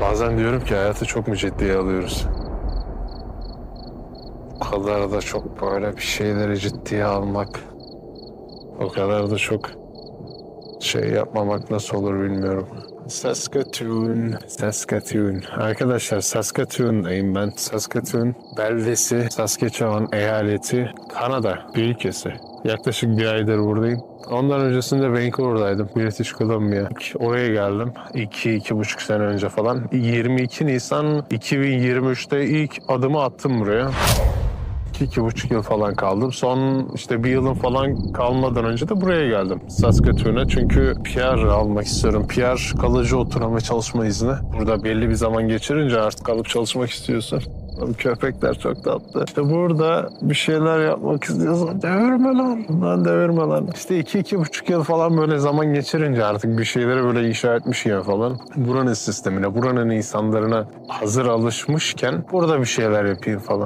Bazen diyorum ki hayatı çok mu ciddiye alıyoruz? O kadar da çok böyle bir şeyleri ciddiye almak. O kadar da çok şey yapmamak nasıl olur bilmiyorum. Saskatoon, Saskatoon. Arkadaşlar Saskatoon'dayım ben. Saskatoon beldesi, Saskatchewan eyaleti, Kanada bir ülkesi. Yaklaşık bir aydır buradayım. Ondan öncesinde Vancouver'daydım. British Columbia. Oraya geldim. 2-2,5 sene önce falan. 22 Nisan 2023'te ilk adımı attım buraya. İki, iki buçuk yıl falan kaldım. Son işte bir yılın falan kalmadan önce de buraya geldim. Saskatoon'a çünkü PR almak istiyorum. PR kalıcı oturma çalışma izni. Burada belli bir zaman geçirince artık kalıp çalışmak istiyorsun. Köpekler çok tatlı. İşte burada bir şeyler yapmak istiyorsan devirme lan. Lan devirme lan. İşte iki, iki buçuk yıl falan böyle zaman geçirince artık bir şeyleri böyle inşa etmiş ya falan. Buranın sistemine, buranın insanlarına hazır alışmışken burada bir şeyler yapayım falan.